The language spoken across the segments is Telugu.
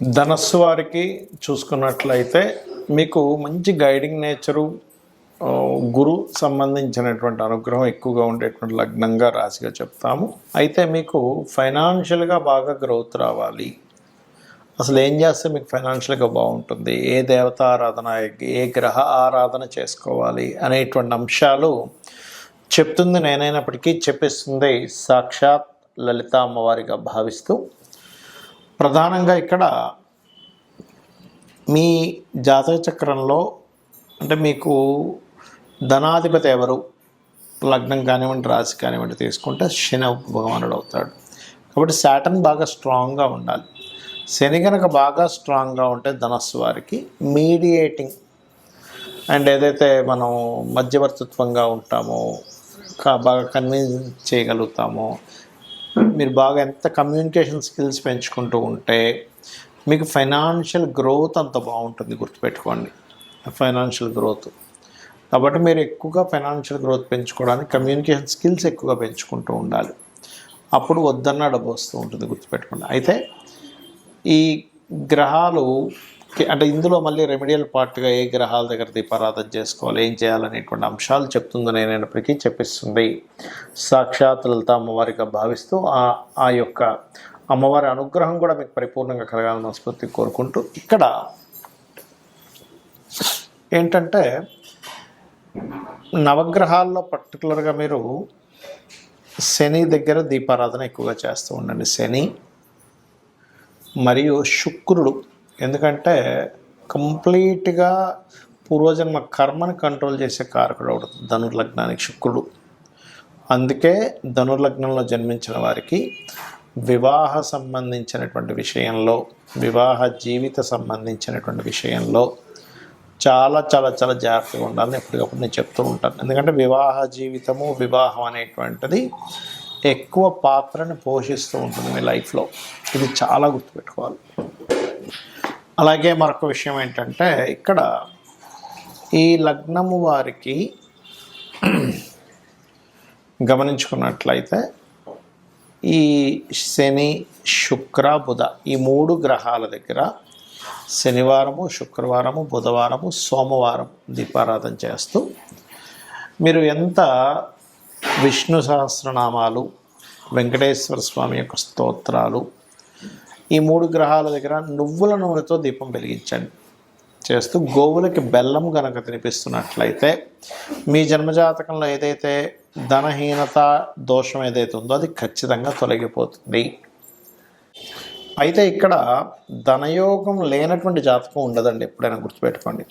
ధనస్సు వారికి చూసుకున్నట్లయితే మీకు మంచి గైడింగ్ నేచరు గురు సంబంధించినటువంటి అనుగ్రహం ఎక్కువగా ఉండేటువంటి లగ్నంగా రాశిగా చెప్తాము. అయితే మీకు ఫైనాన్షియల్గా బాగా గ్రోత్ రావాలి. అసలు ఏం చేస్తే మీకు ఫైనాన్షియల్గా బాగుంటుంది? ఏ దేవత ఆరాధన ఏ గ్రహ ఆరాధన చేసుకోవాలి అనేటువంటి అంశాలు చెప్తుంది నేనైనప్పటికీ చెప్పిస్తుంది సాక్షాత్ లలిత అమ్మవారిగా భావిస్తూ ప్రధానంగా ఇక్కడ మీ జాతక చక్రంలో అంటే మీకు ధనాధిపతి ఎవరు? లగ్నం కానివ్వండి రాశి కానివ్వండి తీసుకుంటే శని భగవానుడు అవుతాడు. కాబట్టి శాటన్ బాగా స్ట్రాంగ్గా ఉండాలి. శని కనుక బాగా స్ట్రాంగ్గా ఉంటే ధనస్సు వారికి మీడియేటింగ్. అండ్ ఏదైతే మనం మధ్యవర్తిత్వంగా ఉంటామో బాగా కన్విన్స్ చేయగలుగుతామో మీరు బాగా ఎంత కమ్యూనికేషన్ స్కిల్స్ పెంచుకుంటూ ఉంటే మీకు ఫైనాన్షియల్ గ్రోత్ అంత బాగుంటుంది గుర్తుపెట్టుకోండి. ఫైనాన్షియల్ గ్రోత్ కాబట్టి మీరు ఎక్కువగా ఫైనాన్షియల్ గ్రోత్ పెంచుకోవడానికి కమ్యూనికేషన్ స్కిల్స్ ఎక్కువగా పెంచుకుంటూ ఉండాలి. అప్పుడు వద్దన్న డబ్బు వస్తూ ఉంటుంది గుర్తుపెట్టుకోండి. అయితే ఈ గ్రహాలు అంటే ఇందులో మళ్ళీ రెమెడియల్ పార్ట్గా ఏ గ్రహాల దగ్గర దీపారాధన చేసుకోవాలి ఏం చేయాలనేటువంటి అంశాలు చెప్తుందని నేనైనప్పటికీ చెప్పిస్తుంది. సాక్షాత్ లలిత అమ్మవారిగా భావిస్తూ ఆ ఆ యొక్క అమ్మవారి అనుగ్రహం కూడా మీకు పరిపూర్ణంగా కలగాలని మనస్ఫూర్తి కోరుకుంటూ ఇక్కడ ఏంటంటే నవగ్రహాల్లో పర్టికులర్గా మీరు శని దగ్గర దీపారాధన ఎక్కువగా చేస్తూ ఉండండి. శని మరియు శుక్రుడు ఎందుకంటే కంప్లీట్గా పూర్వజన్మ కర్మని కంట్రోల్ చేసే కారకుడు అవుతుంది ధనుర్లగ్నానికి శుక్రుడు. అందుకే ధనుర్లగ్నంలో జన్మించిన వారికి వివాహ సంబంధించినటువంటి విషయంలో వివాహ జీవిత సంబంధించినటువంటి విషయంలో చాలా చాలా చాలా జాగ్రత్తగా ఉండాలని ఎప్పటికప్పుడు నేను చెప్తూ ఉంటాను. ఎందుకంటే వివాహ జీవితము వివాహం అనేటువంటిది ఎక్కువ పాత్రను పోషిస్తూ ఉంటుంది మీ లైఫ్లో. ఇది చాలా గుర్తుపెట్టుకోవాలి. అలాగే మరొక విషయం ఏంటంటే ఇక్కడ ఈ లగ్నము వారికి గమనించుకున్నట్లయితే ఈ శని శుక్ర బుధ ఈ మూడు గ్రహాల దగ్గర శనివారము శుక్రవారము బుధవారము సోమవారం దీపారాధన చేస్తూ మీరు ఎంత విష్ణు సహస్రనామాలు వెంకటేశ్వర స్వామి యొక్క స్తోత్రాలు ఈ మూడు గ్రహాల దగ్గర నువ్వుల నూనెతో దీపం వెలిగించండి. చేస్తూ గోవులకి బెల్లం కనుక తినిపిస్తున్నట్లయితే మీ జన్మజాతకంలో ఏదైతే ధనహీనత దోషం ఏదైతే ఉందో అది ఖచ్చితంగా తొలగిపోతుంది. అయితే ఇక్కడ ధనయోగం లేనటువంటి జాతకం ఉండదండి ఎప్పుడైనా గుర్తుపెట్టుకోండి.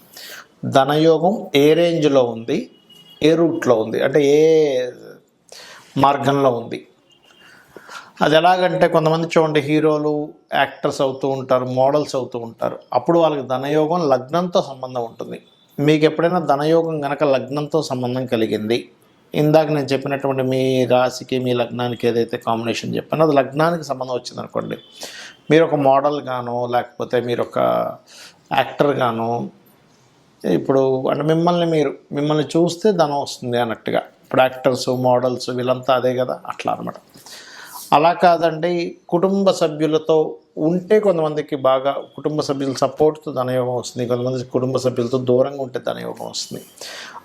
ధనయోగం ఏ రేంజ్లో ఉంది? ఏ రూట్లో ఉంది? అంటే ఏ మార్గంలో ఉంది? అది ఎలాగంటే కొంతమంది చూడండి హీరోలు యాక్టర్స్ అవుతూ ఉంటారు మోడల్స్ అవుతూ ఉంటారు. అప్పుడు వాళ్ళకి ధనయోగం లగ్నంతో సంబంధం ఉంటుంది. మీకు ఎప్పుడైనా ధనయోగం గనక లగ్నంతో సంబంధం కలిగింది? ఇందాక నేను చెప్పినటువంటి మీ రాశికి మీ లగ్నానికి ఏదైతే కాంబినేషన్ చెప్పానో అది లగ్నానికి సంబంధం వచ్చింది అనుకోండి మీరు ఒక మోడల్ గాను లేకపోతే మీరు ఒక యాక్టర్ గాను ఇప్పుడు అంటే మిమ్మల్ని మీరు మిమ్మల్ని చూస్తే ధనం వస్తుంది అన్నట్టుగా. ఇప్పుడు యాక్టర్స్ మోడల్స్ వీళ్ళంతా అదే కదా అట్లా అనమాట అలా కాదండి కుటుంబ సభ్యులతో ఉంటే కొంతమందికి బాగా కుటుంబ సభ్యుల సపోర్ట్తో ధనయోగం వస్తుంది కొంతమంది కుటుంబ సభ్యులతో దూరంగా ఉంటే ధనయోగం వస్తుంది.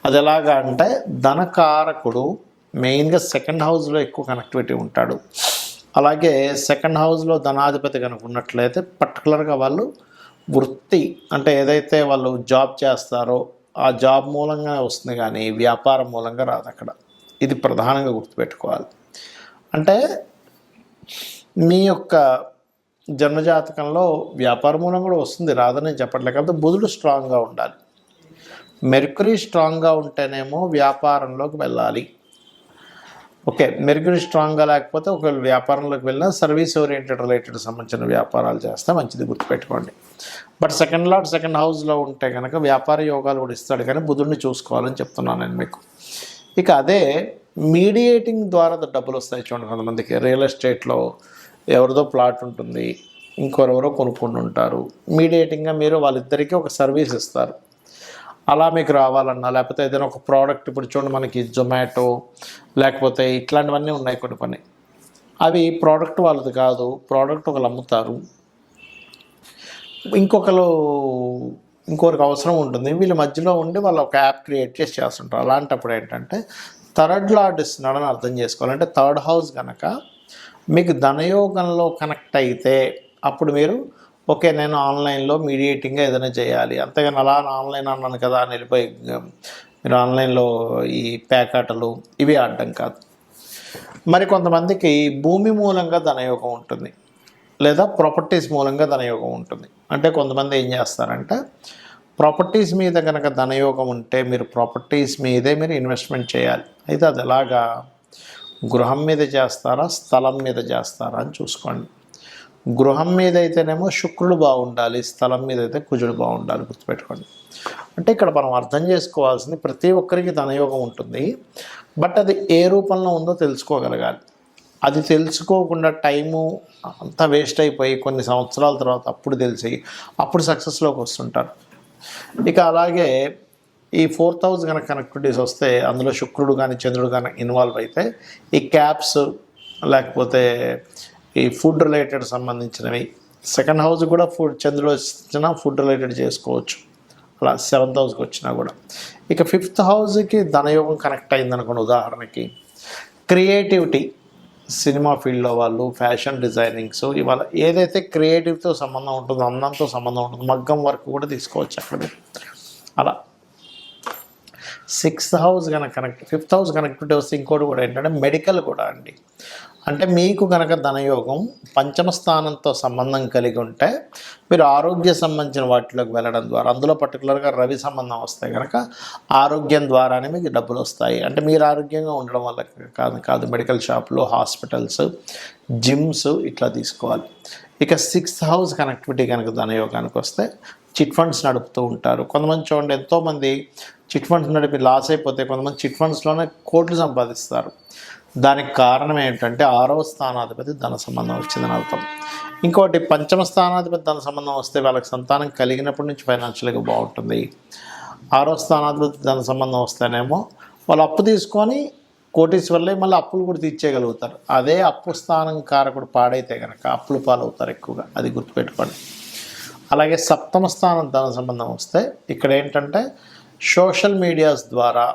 అది ఎలాగా అంటే ధనకారకుడు మెయిన్గా సెకండ్ హౌస్లో ఎక్కువ కనెక్టివిటీ ఉంటాడు. అలాగే సెకండ్ హౌస్లో ధనాధిపతి కనుక ఉన్నట్లయితే పర్టికులర్గా వాళ్ళు వృత్తి అంటే ఏదైతే వాళ్ళు జాబ్ చేస్తారో ఆ జాబ్ మూలంగా వస్తుంది కానీ వ్యాపారం మూలంగా రాదు అక్కడ ఇది ప్రధానంగా గుర్తుపెట్టుకోవాలి. అంటే మీ యొక్క జన్మజాతకంలో వ్యాపార మూలం కూడా వస్తుంది. రాదని చెప్పట్లేదు. కాబట్టి బుధుడు స్ట్రాంగ్గా ఉండాలి. మెర్కురీ స్ట్రాంగ్గా ఉంటేనేమో వ్యాపారంలోకి వెళ్ళాలి. ఓకే మెర్కురీ స్ట్రాంగ్గా లేకపోతే ఒకవేళ వ్యాపారంలోకి వెళ్ళినా సర్వీస్ ఓరియంటెడ్ రిలేటెడ్ సంబంధించిన వ్యాపారాలు చేస్తే మంచిది గుర్తుపెట్టుకోండి. బట్ సెకండ్ లాట్ సెకండ్ హౌస్లో ఉంటే కనుక వ్యాపార యోగాలు కూడా ఇస్తాడు. కానీ బుధుడిని చూసుకోవాలని చెప్తున్నాను నేను మీకు. ఇక అదే మీడియేటింగ్ ద్వారా డబ్బులు వస్తాయి చూడండి కొంతమందికి. రియల్ ఎస్టేట్లో ఎవరిదో ప్లాట్ ఉంటుంది ఇంకొరెవరో కొనుక్కుంటూ ఉంటారు. మీడియేటింగ్గా మీరు వాళ్ళిద్దరికీ ఒక సర్వీస్ ఇస్తారు. అలా మీకు రావాలన్నా లేకపోతే ఏదైనా ఒక ప్రోడక్ట్ ఇప్పుడు చూడండి మనకి జొమాటో లేకపోతే ఇట్లాంటివన్నీ ఉన్నాయి కొన్ని పని అవి ప్రోడక్ట్ వాళ్ళది కాదు ప్రోడక్ట్ ఒకరు అమ్ముతారు. ఇంకొకరు ఇంకొకరికి అవసరం ఉంటుంది. వీళ్ళ మధ్యలో ఉండి వాళ్ళు ఒక యాప్ క్రియేట్ చేసి చేస్తుంటారు. అలాంటప్పుడు ఏంటంటే థర్డ్ లార్డ్ ఇస్తున్నాడని అర్థం చేసుకోవాలంటే థర్డ్ హౌస్ కనుక మీకు ధనయోగంలో కనెక్ట్ అయితే అప్పుడు మీరు ఓకే నేను ఆన్లైన్లో మీడియేటింగ్గా ఏదైనా చేయాలి. అంతేగాని అలా ఆన్లైన్ అన్నాను కదా అని వెళ్ళిపోయి మీరు ఆన్లైన్లో ఈ ప్యాకాటలు ఇవి ఆడడం కాదు. మరి కొంతమందికి భూమి మూలంగా ధనయోగం ఉంటుంది లేదా ప్రాపర్టీస్ మూలంగా ధనయోగం ఉంటుంది. అంటే కొంతమంది ఏం చేస్తారంటే ప్రాపర్టీస్ మీద కనుక ధనయోగం ఉంటే మీరు ప్రాపర్టీస్ మీదే మీరు ఇన్వెస్ట్మెంట్ చేయాలి. అయితే అది ఎలాగా? గృహం మీద చేస్తారా? స్థలం మీద చేస్తారా? అని చూసుకోండి. గృహం మీద అయితేనేమో శుక్రుడు బాగుండాలి స్థలం మీద అయితే కుజుడు బాగుండాలి గుర్తుపెట్టుకోండి. అంటే ఇక్కడ మనం అర్థం చేసుకోవాల్సింది ప్రతి ఒక్కరికి ధనయోగం ఉంటుంది. బట్ అది ఏ రూపంలో ఉందో తెలుసుకోగలగాలి. అది తెలుసుకోకుండా టైము అంతా వేస్ట్ అయిపోయి కొన్ని సంవత్సరాల తర్వాత అప్పుడు తెలిసి అప్పుడు సక్సెస్లోకి వస్తుంటారు. ఇక అలాగే ఈ ఫోర్త్ హౌస్ కనుక కనెక్టివిటీస్ వస్తే అందులో శుక్రుడు కానీ చంద్రుడు కానీ ఇన్వాల్వ్ అయితే ఈ క్యాప్స్ లేకపోతే ఈ ఫుడ్ రిలేటెడ్ సంబంధించినవి. సెకండ్ హౌస్ కూడా ఫుడ్ చంద్రుడు వచ్చినా ఫుడ్ రిలేటెడ్ చేసుకోవచ్చు. అలా సెవెంత్ హౌస్కి వచ్చినా కూడా. ఇక ఫిఫ్త్ హౌస్కి ధనయోగం కనెక్ట్ అయింది అనుకోండి ఉదాహరణకి. క్రియేటివిటీ సినిమా ఫీల్డ్లో వాళ్ళు ఫ్యాషన్ డిజైనింగ్స్ ఇవాళ ఏదైతే క్రియేటివ్తో సంబంధం ఉంటుందో అందంతో సంబంధం ఉంటుందో మగ్గం వర్క్ కూడా తీసుకోవచ్చు అక్కడ. అలా. సిక్స్త్ హౌస్ కనుక కనెక్ట్ ఫిఫ్త్ హౌస్ కనెక్టివిటీ వస్తే ఇంకోటి కూడా ఏంటంటే మెడికల్ కూడా అండి. అంటే మీకు కనుక ధనయోగం పంచమ స్థానంతో సంబంధం కలిగి ఉంటే మీరు ఆరోగ్య సంబంధించిన వాటిలోకి వెళ్ళడం ద్వారా అందులో పర్టికులర్గా రవి సంబంధం వస్తే కనుక ఆరోగ్యం ద్వారానే మీకు డబ్బులు వస్తాయి. అంటే మీరు ఆరోగ్యంగా ఉండడం వల్ల కాదు కాదు. మెడికల్ షాపులు హాస్పిటల్స్ జిమ్స్ ఇట్లా తీసుకోవాలి. ఇక సిక్స్త్ హౌస్ కనెక్టివిటీ కనుక ధనయోగానికి వస్తే చిట్ ఫండ్స్ నడుపుతూ ఉంటారు. కొంతమంది చూడండి ఎంతోమంది చిట్ ఫండ్స్ నడిపి లాస్ అయిపోతే కొంతమంది చిట్ ఫండ్స్లోనే కోట్లు సంపాదిస్తారు. దానికి కారణం ఏంటంటే ఆరవ స్థానాధిపతి ధన సంబంధం వచ్చిందని అర్థం. ఇంకోటి పంచమ స్థానాధిపతి ధన సంబంధం వస్తే వాళ్ళకి సంతానం కలిగినప్పటి నుంచి ఫైనాన్షియల్గా బాగుంటుంది. ఆరో స్థానాధిపతి ధన సంబంధం వస్తేనేమో వాళ్ళు అప్పు తీసుకొని కోటీశ్వర్లే మళ్ళీ అప్పులు కూడా తీర్చేయగలుగుతారు. అదే అప్పు స్థానం కారకుడు పాడైతే కనుక అప్పులు పాలవుతారు ఎక్కువగా అది గుర్తుపెట్టుకోండి. అలాగే సప్తమ స్థానం ధన సంబంధం వస్తే ఇక్కడ ఏంటంటే సోషల్ మీడియాస్ ద్వారా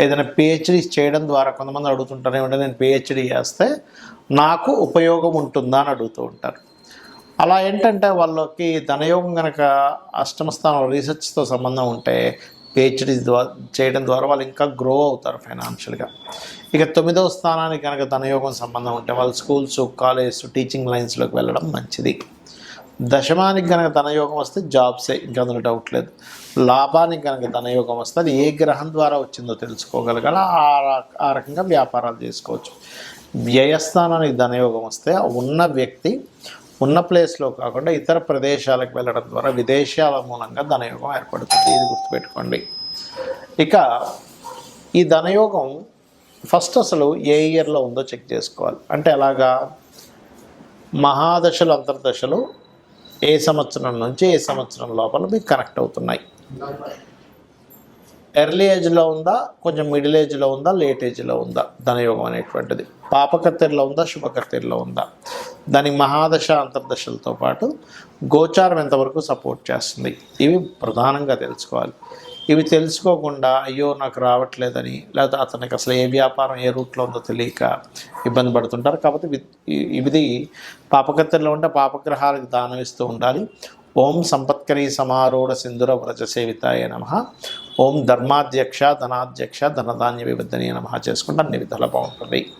ఏదైనా పిహెచ్డీ చేయడం ద్వారా కొంతమంది అడుగుతుంటారు ఏమంటే నేను పిహెచ్డీ చేస్తే నాకు ఉపయోగం ఉంటుందా అని అడుగుతూ ఉంటారు. అలా ఏంటంటే వాళ్ళకి ధనయోగం కనుక అష్టమ స్థానం రీసెర్చ్తో సంబంధం ఉంటే పిహెచ్డీ ద్వారా చేయడం ద్వారా వాళ్ళు ఇంకా గ్రో అవుతారు ఫైనాన్షియల్గా ఇక తొమ్మిదవ స్థానానికి కనుక ధనయోగం సంబంధం ఉంటే వాళ్ళు స్కూల్స్ కాలేజెస్ టీచింగ్ లైన్స్లోకి వెళ్ళడం మంచిది. దశమానికి కనుక ధనయోగం వస్తే జాబ్సే ఇంకా అందులో డౌట్ లేదు. లాభానికి కనుక ధనయోగం వస్తే అది ఏ గ్రహం ద్వారా వచ్చిందో తెలుసుకోగలగాల. ఆ ఆ రకంగా వ్యాపారాలు చేసుకోవచ్చు. వ్యయస్థానానికి ధనయోగం వస్తే ఉన్న వ్యక్తి ఉన్న ప్లేస్లో కాకుండా ఇతర ప్రదేశాలకు వెళ్ళడం ద్వారా విదేశాల మూలంగా ధనయోగం ఏర్పడుతుంది. ఇది గుర్తుపెట్టుకోండి. ఇక ఈ ధనయోగం ఫస్ట్ అసలు ఏ ఇయర్లో ఉందో చెక్ చేసుకోవాలి. అంటే ఎలాగా? మహాదశలు అంతర్దశలు ఏ సంవత్సరం నుంచి ఏ సంవత్సరం లోపల మీకు కనెక్ట్ అవుతున్నాయి. ఎర్లీ ఏజ్లో ఉందా? కొంచెం మిడిల్ ఏజ్లో ఉందా? లేట్ ఏజ్లో ఉందా? ధనయోగం అనేటువంటిది. పాపకత్తెరలో ఉందా? శుభకత్తెరలో ఉందా? దానికి మహాదశ అంతర్దశలతో పాటు గోచారం ఎంతవరకు సపోర్ట్ చేస్తుంది? ఇవి ప్రధానంగా తెలుసుకోవాలి. ఇవి తెలుసుకోకుండా అయ్యో నాకు రావట్లేదని లేకపోతే అతనికి అసలు ఏ వ్యాపారం ఏ రూట్లో ఉందో తెలియక ఇబ్బంది పడుతుంటారు. కాబట్టి ఇవి- ఇది పాపకత్తెల్లో ఉంటే పాపగ్రహాలకు దానం ఇస్తూ ఉండాలి. ఓం సంపత్కరీ సమారూఢ సింధుర వ్రజ సేవితాయ నమ. ఓం ధర్మాధ్యక్ష ధనాధ్యక్ష ధనధాన్య విబద్ధనీయ నమ చేసుకుంటే అన్ని విధాలు బాగుంటుంది.